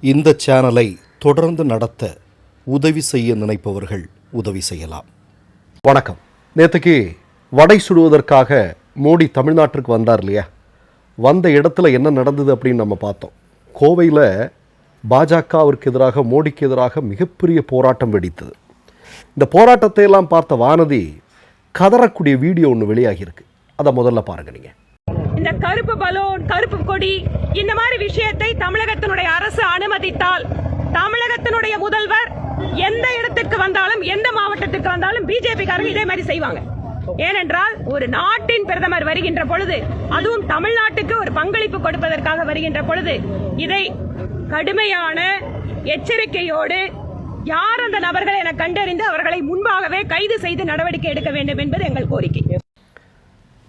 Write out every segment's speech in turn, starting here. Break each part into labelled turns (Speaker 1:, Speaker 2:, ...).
Speaker 1: இந்த சேனலை தொடர்ந்து நடத்த உதவி செய்ய நினைப்பவர்கள் உதவி செய்யலாம். வணக்கம். நேற்றுக்கு வடை சுடுவதற்காக மோடி தமிழ்நாட்டிற்கு வந்தார் இல்லையா? வந்த இடத்துல என்ன நடந்தது அப்படின்னு நம்ம பார்த்தோம். கோவையில் பாஜகவிற்கு எதிராக மோடிக்கு எதிராக மிகப்பெரிய போராட்டம் வெடித்தது. இந்த போராட்டத்தை எல்லாம் பார்த்த வானதி கதறக்கூடிய வீடியோ ஒன்று வெளியாகியிருக்கு. அதை முதல்ல பாருங்க நீங்கள்
Speaker 2: இந்த கருப்பு பலூன் கருப்பு கொடி இந்த மாதிரி விஷயத்தை தமிழகத்தினுடைய அரசு அனுமதித்தால் தமிழகத்தினுடைய முதல்வர் எந்த இடத்துக்கு வந்தாலும் எந்த மாவட்டத்துக்கு வந்தாலும் பிஜேபி காரங்க இதே மாதிரி செய்வாங்க. ஏனென்றால் ஒரு நாட்டின் பிரதமர் வருகின்ற பொழுது அதுவும் தமிழ்நாட்டுக்கு ஒரு பங்களிப்பு கொடுப்பதற்காக வருகின்ற பொழுது இதை கடுமையான எச்சரிக்கையோடு யார் அந்த நபர்கள் என கண்டறிந்து அவர்களை முன்பாகவே கைது செய்து நடவடிக்கை எடுக்க வேண்டும் என்பது எங்கள் கோரிக்கை.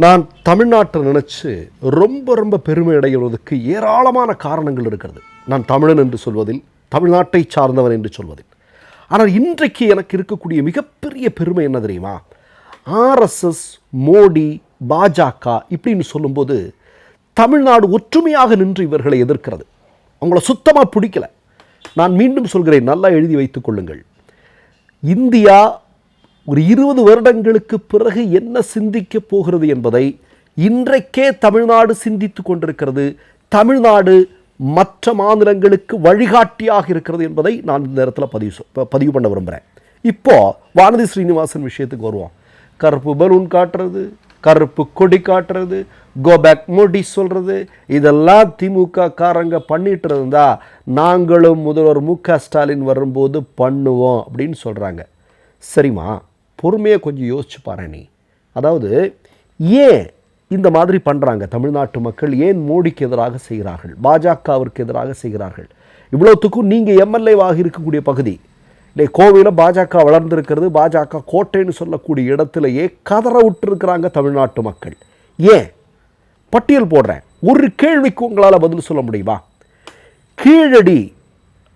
Speaker 1: நான் தமிழ்நாட்டை நினச்சி ரொம்ப ரொம்ப பெருமை அடைகிறதுக்கு ஏராளமான காரணங்கள் இருக்கிறது. நான் தமிழன் என்று சொல்வதில் தமிழ்நாட்டை சார்ந்தவன் என்று சொல்வதில். ஆனால் இன்றைக்கு எனக்கு இருக்கக்கூடிய மிகப்பெரிய பெருமை என்ன தெரியுமா? ஆர்எஸ்எஸ் மோடி பாஜக இப்படின்னு சொல்லும்போது தமிழ்நாடு ஒற்றுமையாக நின்று இவர்களை எதிர்க்கிறது. அவங்கள சுத்தமாக பிடிக்கல. நான் மீண்டும் சொல்கிறேன் நல்லா எழுதி வைத்துக் கொள்ளுங்கள். இந்தியா ஒரு இருபது வருடங்களுக்கு பிறகு என்ன சிந்திக்கப் போகிறது என்பதை இன்றைக்கே தமிழ்நாடு சிந்தித்து கொண்டிருக்கிறது. தமிழ்நாடு மற்ற மாநிலங்களுக்கு வழிகாட்டியாக இருக்கிறது என்பதை நான் இந்த நேரத்தில் பதிவு பதிவு பண்ண விரும்புகிறேன் இப்போது வானதி ஸ்ரீனிவாசன் விஷயத்துக்கு வருவோம். கருப்பு பலூன் காட்டுறது கருப்பு கொடி காட்டுறது கோபேக் மோடி சொல்கிறது இதெல்லாம் திமுக காரங்க பண்ணிட்டு இருந்தா நாங்களும் முதல்வர் மு க ஸ்டாலின் வரும்போது பண்ணுவோம் அப்படின்னு சொல்கிறாங்க சரிம்மா? பொறுமையாக கொஞ்சம் யோசிச்சு பாரு நீ. அதாவது ஏன் இந்த மாதிரி பண்ணுறாங்க தமிழ்நாட்டு மக்கள்? ஏன் மோடிக்கு எதிராக செய்கிறார்கள்? பாஜகவிற்கு எதிராக செய்கிறார்கள்? இவ்வளோத்துக்கும் நீங்கள் எம்எல்ஏவாக இருக்கக்கூடிய பகுதி. இல்லை கோவையில் பாஜக வளர்ந்திருக்கிறது பாஜக கோட்டைன்னு சொல்லக்கூடிய இடத்துலையே கதற விட்டுருக்கிறாங்க தமிழ்நாட்டு மக்கள். ஏன்? பட்டியல் போடுறேன். ஒரு கேள்விக்கு உங்களால் பதில் சொல்ல முடியுமா? கீழடி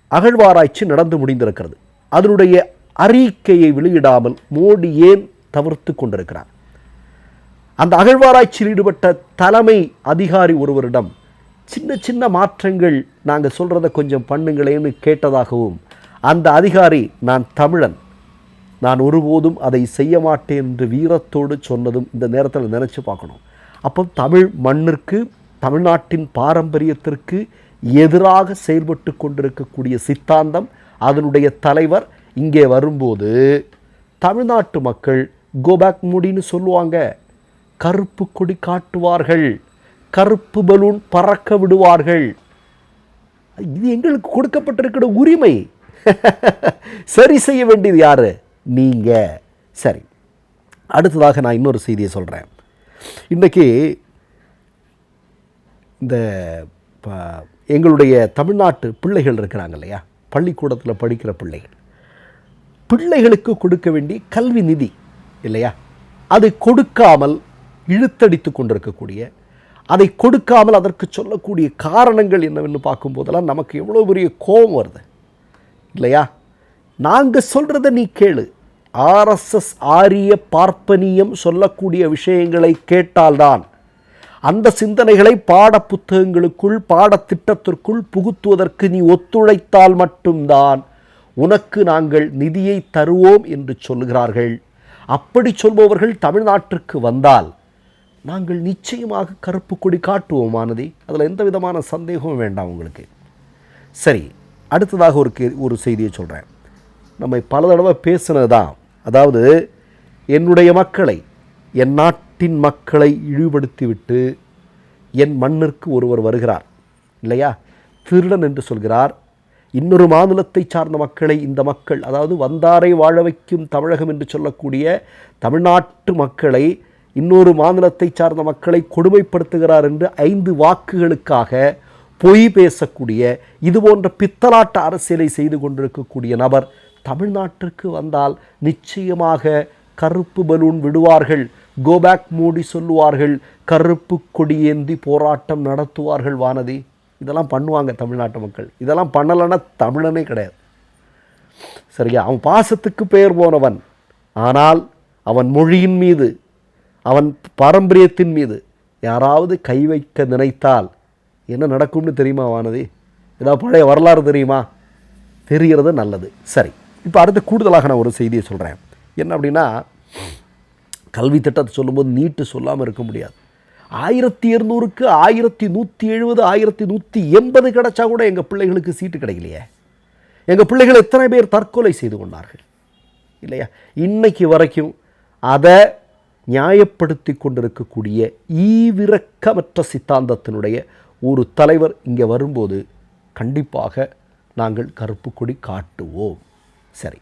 Speaker 1: அகழ்வாராய்ச்சி நடந்து முடிந்திருக்கிறது. அதனுடைய அறிக்கையை வெளியிடாமல் மோடி ஏன் தவிர்த்து கொண்டிருக்கிறார்? அந்த அகழ்வாராய்ச்சியில் ஈடுபட்ட தலைமை அதிகாரி ஒருவரிடம் சின்ன சின்ன மாற்றங்கள் நாங்கள் சொல்கிறத கொஞ்சம் பண்ணுங்களேன்னு கேட்டதாகவும் அந்த அதிகாரி நான் தமிழன். நான் ஒருபோதும் அதை செய்ய மாட்டேன் என்று வீரத்தோடு சொன்னதும் இந்த நேரத்தில் நினச்சி பார்க்கணும். அப்போ தமிழ் மண்ணிற்கு தமிழ்நாட்டின் பாரம்பரியத்திற்கு எதிராக செயல்பட்டு கொண்டிருக்கக்கூடிய சித்தாந்தம் அதனுடைய தலைவர் இங்கே வரும்போது தமிழ்நாட்டு மக்கள் கோபேக் முடின்னு சொல்லுவாங்க. கருப்பு கொடி காட்டுவார்கள். கருப்பு பலூன் பறக்க விடுவார்கள். இது எங்களுக்கு கொடுக்கப்பட்டிருக்கிற உரிமை. சரி செய்ய வேண்டியது யாரு? நீங்க. சரி. அடுத்ததாக நான் இன்னொரு செய்தியை சொல்கிறேன் இன்றைக்கி இந்த ப- எங்களுடைய தமிழ்நாட்டு பிள்ளைகள் இருக்கிறாங்க இல்லையா? பள்ளிக்கூடத்தில் படிக்கிற பிள்ளைகள். பிள்ளைகளுக்கு கொடுக்க வேண்டிய கல்வி நிதி இல்லையா? அதை கொடுக்காமல் இழுத்தடித்து கொண்டிருக்கக்கூடிய அதை கொடுக்காமல் அதற்கு சொல்லக்கூடிய காரணங்கள் என்னவென்னு பார்க்கும்போதெல்லாம் நமக்கு எவ்வளோ பெரிய கோபம் வருது இல்லையா? நாங்கள் சொல்கிறத நீ கேளு. ஆர்எஸ்எஸ் ஆரிய பார்ப்பனியம் சொல்லக்கூடிய விஷயங்களை கேட்டால்தான் அந்த சிந்தனைகளை பாடப்புத்தகங்களுக்குள் பாடத்திட்டத்திற்குள் புகுத்துவதற்கு நீ ஒத்துழைத்தால் மட்டும்தான் உனக்கு நாங்கள் நிதியை தருவோம் என்று சொல்லுகிறார்கள். அப்படி சொல்பவர்கள் தமிழ்நாட்டிற்கு வந்தால் நாங்கள் நிச்சயமாக கருப்பு கொடி காட்டுவோம் மானதி அதில் எந்த விதமான சந்தேகமும் வேண்டாம் உங்களுக்கு. சரி அடுத்ததாக ஒரு கே ஒரு செய்தியை சொல்கிறேன் நம்ம பல தடவை பேசுனது தான் அதாவது என்னுடைய மக்களை என் நாட்டின் மக்களை இழிவுபடுத்திவிட்டு என் மண்ணிற்கு ஒருவர் வருகிறார். இல்லையா? திருடன் என்று சொல்கிறார். இன்னொரு மாநிலத்தை சார்ந்த மக்களை இந்த மக்கள் அதாவது வந்தாரை வாழ வைக்கும் தமிழகம் என்று சொல்லக்கூடிய தமிழ்நாட்டு மக்களை இன்னொரு மாநிலத்தை சார்ந்த மக்களை கொடுமைப்படுத்துகிறார் என்று ஐந்து வாக்குகளுக்காக பொய் பேசக்கூடிய இது போன்ற பித்தலாட்ட அரசியலை செய்து கொண்டிருக்கக்கூடிய நபர் தமிழ்நாட்டிற்கு வந்தால் நிச்சயமாக கருப்பு பலூன் விடுவார்கள். கோபேக் மூடி சொல்லுவார்கள் கருப்பு கொடியேந்தி போராட்டம் நடத்துவார்கள் வானதி. இதெல்லாம் பண்ணுவாங்க தமிழ்நாட்டு மக்கள். இதெல்லாம் பண்ணலைன்னா தமிழனே கிடையாது. சரியா? அவன் பாசத்துக்கு பெயர் போனவன். ஆனால் அவன் மொழியின் மீது அவன் பாரம்பரியத்தின் மீது யாராவது கை வைக்க நினைத்தால் என்ன நடக்கும்னு தெரியுமா வானதி? ஏதாவது பழைய வரலாறு தெரியுமா? தெரிகிறது நல்லது. சரி இப்போ அடுத்து கூடுதலாக நான் ஒரு செய்தியை சொல்கிறேன் என்ன அப்படின்னா கல்வி திட்டத்தை சொல்லும்போது நீட்டு சொல்லாமல் இருக்க முடியாது. ஆயிரத்தி இருநூறுக்கு ஆயிரத்தி நூற்றி எழுபது ஆயிரத்தி நூற்றி எண்பது கிடைச்சா கூட எங்கள் பிள்ளைகளுக்கு சீட்டு கிடைக்கலையே. எங்கள் பிள்ளைகள் எத்தனை பேர் தற்கொலை செய்து கொண்டார்கள்? இல்லையா? இன்னைக்கு வரைக்கும் அதை நியாயப்படுத்தி கொண்டிருக்கக்கூடிய ஈவிரக்கமற்ற சித்தாந்தத்தினுடைய ஒரு தலைவர் இங்கே வரும்போது கண்டிப்பாக நாங்கள் கருப்பு கொடி காட்டுவோம். சரி.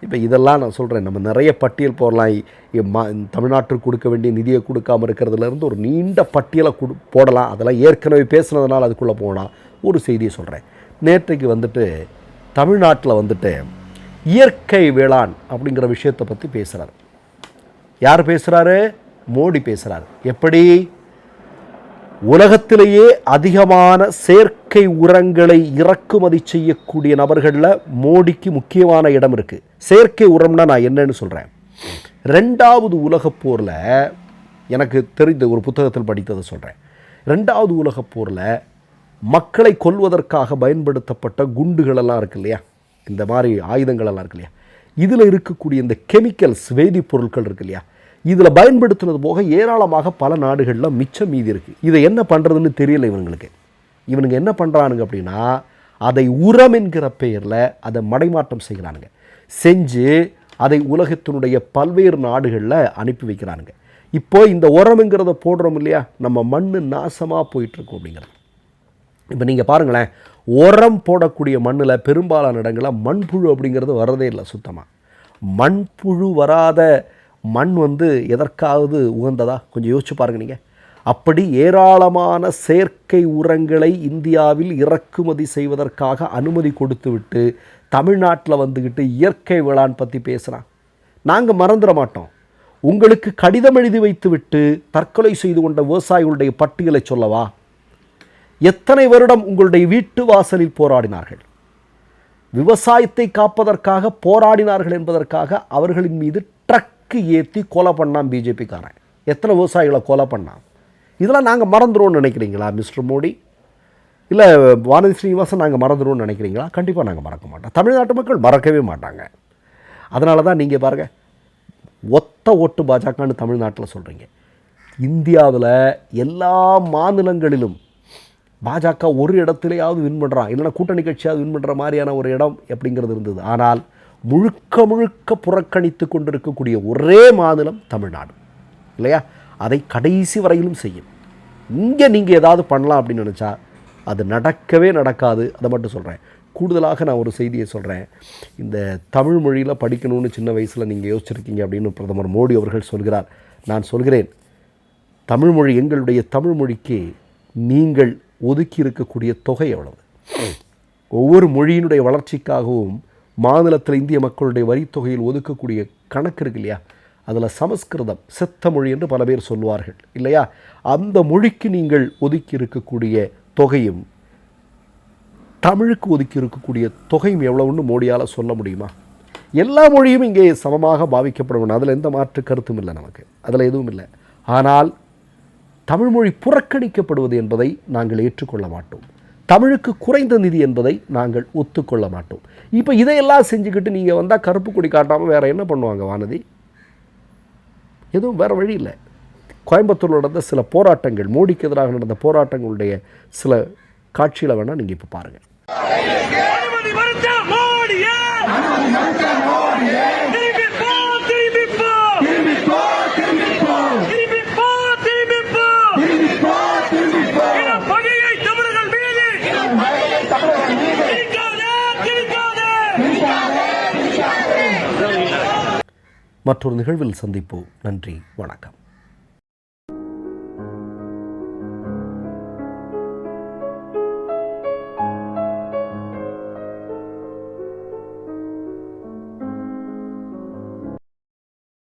Speaker 1: இப்போ இதெல்லாம் நான் சொல்கிறேன் நம்ம நிறைய பட்டியல் போடலாம். இ- ம- தமிழ்நாட்டுக்கு கொடுக்க வேண்டிய நிதியை கொடுக்காம இருக்கிறதுலேருந்து ஒரு நீண்ட பட்டியலை கொடு போடலாம். அதெல்லாம் ஏற்கனவே பேசுனதுனால அதுக்குள்ளே போகலாம். ஒரு செய்தியை சொல்கிறேன் நேற்றைக்கு வந்துட்டு தமிழ்நாட்டில் வந்துட்டு இயற்கை வேளாண் அப்படிங்கிற விஷயத்தை பற்றி பேசுகிறார் யார் பேசுகிறாரு மோடி பேசுகிறார் எப்படி? உலகத்திலேயே அதிகமான செயற்கை உரங்களை இறக்குமதி செய்யக்கூடிய நபர்களில் மோடிக்கு முக்கியமான இடம் இருக்குது செயற்கை உரம்னா நான் என்னன்னு சொல்கிறேன் ரெண்டாவது உலகப் போரில் எனக்கு தெரிந்த ஒரு புத்தகத்தில் படித்ததை சொல்கிறேன் ரெண்டாவது உலகப் போரில் மக்களை கொல்வதற்காக பயன்படுத்தப்பட்ட குண்டுகளெல்லாம் இருக்கு இல்லையா? இந்த மாதிரி ஆயுதங்களெல்லாம் இருக்கு இல்லையா? இதில் இருக்கக்கூடிய இந்த கெமிக்கல்ஸ் வேதிப்பொருட்கள் இருக்கு இல்லையா? இதில் பயன்படுத்துனது போக ஏராளமாக பல நாடுகளில் மிச்சம் மீதி இருக்குது இதை என்ன பண்ணுறதுன்னு தெரியல இவங்களுக்கு. இவனுங்க என்ன பண்ணுறானுங்க அப்படின்னா அதை உரம் என்கிற பெயரில் அதை மடைமாற்றம் செய்கிறானுங்க. செஞ்சு அதை உலகத்தினுடைய பல்வேறு நாடுகளில் அனுப்பி வைக்கிறானுங்க. இப்போ இந்த உரம்ங்கிறத போடுறோம் இல்லையா? நம்ம மண் நாசமாக போயிட்டுருக்கோம் அப்படிங்கிறது. இப்போ நீங்கள் பாருங்களேன் உரம் போடக்கூடிய மண்ணில் பெரும்பாலான இடங்களில் மண்புழு அப்படிங்கிறது வர்றதே இல்லை சுத்தமாக மண்புழு வராத மண் வந்து எதற்காவது உகந்ததா? கொஞ்சம் யோசிச்சு பாருங்க நீங்கள் அப்படி ஏராளமான செயற்கை உரங்களை இந்தியாவில் இறக்குமதி செய்வதற்காக அனுமதி கொடுத்துவிட்டு தமிழ்நாட்டில் வந்துக்கிட்டு இயற்கை வேளாண் பற்றி பேசுகிறான் நாங்கள் மறந்துட மாட்டோம். உங்களுக்கு கடிதம் எழுதி வைத்துவிட்டு தற்கொலை செய்து கொண்ட விவசாயிகளுடைய பட்டியலை சொல்லவா? எத்தனை வருடம் உங்களுடைய வீட்டு வாசலில் போராடினார்கள்? விவசாயத்தை காப்பதற்காக போராடினார்கள் என்பதற்காக அவர்களின் மீது ட்ரக்கு ஏற்றி கொலை பண்ணான் பிஜேபிக்காரன் எத்தனை விவசாயிகளை கொலை பண்ணான்? இதெல்லாம் நாங்கள் மறந்துடுவோம்னு நினைக்கிறீங்களா மிஸ்டர் மோடி? இல்லை வானதி ஸ்ரீனிவாசன் நாங்கள் மறந்துடுவோம்னு நினைக்கிறீங்களா? கண்டிப்பாக நாங்கள் மறக்க மாட்டோம். தமிழ்நாட்டு மக்கள் மறக்கவே மாட்டாங்க. அதனால தான் நீங்கள் பாருங்கள் ஒத்த ஓட்டு பாஜகன்னு தமிழ்நாட்டில் சொல்கிறீங்க இந்தியாவில் எல்லா மாநிலங்களிலும் பாஜக ஒரு இடத்துலையாவது வின் பண்ணுறான் இல்லைன்னா கூட்டணி கட்சியாவது வின் பண்ணுற மாதிரியான ஒரு இடம் அப்படிங்கிறது இருந்தது. ஆனால் முழுக்க முழுக்க புறக்கணித்து கொண்டிருக்கக்கூடிய ஒரே மாநிலம் தமிழ்நாடு. இல்லையா? அதை கடைசி வரையிலும் செய்யும். இங்கே நீங்கள் ஏதாவது பண்ணலாம் அப்படின்னு நினச்சா அது நடக்கவே நடக்காது. அதை மட்டும் சொல்கிறேன் கூடுதலாக நான் ஒரு செய்தியை சொல்கிறேன் இந்த தமிழ் மொழியில் படிக்கணும்னு சின்ன வயசில் நீங்கள் யோசிச்சிருக்கீங்க அப்படின்னு பிரதமர் மோடி அவர்கள் சொல்கிறார். நான் சொல்கிறேன் தமிழ்மொழி எங்களுடைய தமிழ் மொழிக்கு நீங்கள் ஒதுக்கி இருக்கக்கூடிய தொகை எவ்வளவு? ஒவ்வொரு மொழியினுடைய வளர்ச்சிக்காகவும் மாநிலத்தில் இந்திய மக்களுடைய வரித்தொகையில் ஒதுக்கக்கூடிய கணக்கு இருக்கு இல்லையா? அதில் சமஸ்கிருதம் செத்த மொழி என்று பல பேர் சொல்வார்கள் இல்லையா? அந்த மொழிக்கு நீங்கள் ஒதுக்கி இருக்கக்கூடிய தொகையும் தமிழுக்கு ஒதுக்கி இருக்கக்கூடிய தொகையும் எவ்வளவுன்னு மோடியால் சொல்ல முடியுமா? எல்லா மொழியும் இங்கே சமமாக பாவிக்கப்பட வேண்டும் அதில் எந்த மாற்று கருத்தும் இல்லை நமக்கு. அதில் எதுவும் இல்லை. ஆனால் தமிழ்மொழி புறக்கணிக்கப்படுவது என்பதை நாங்கள் ஏற்றுக்கொள்ள மாட்டோம். தமிழுக்கு குறைந்த நிதி என்பதை நாங்கள் ஒத்துக்கொள்ள மாட்டோம். இப்போ இதையெல்லாம் செஞ்சுக்கிட்டு நீங்கள் வந்தால் கருப்பு கொடி காட்டாமல் வேறு என்ன பண்ணுவாங்க வானதி? எதுவும் வேறு வழி இல்லை. கோயம்புத்தூரில் நடந்த சில போராட்டங்கள் மோடிக்கு எதிராக நடந்த போராட்டங்களுடைய சில காட்சியில் வேணால் நீங்கள் இப்போ பாருங்கள் மற்றொரு நிகழ்வில் சந்திப்போம். நன்றி வணக்கம்.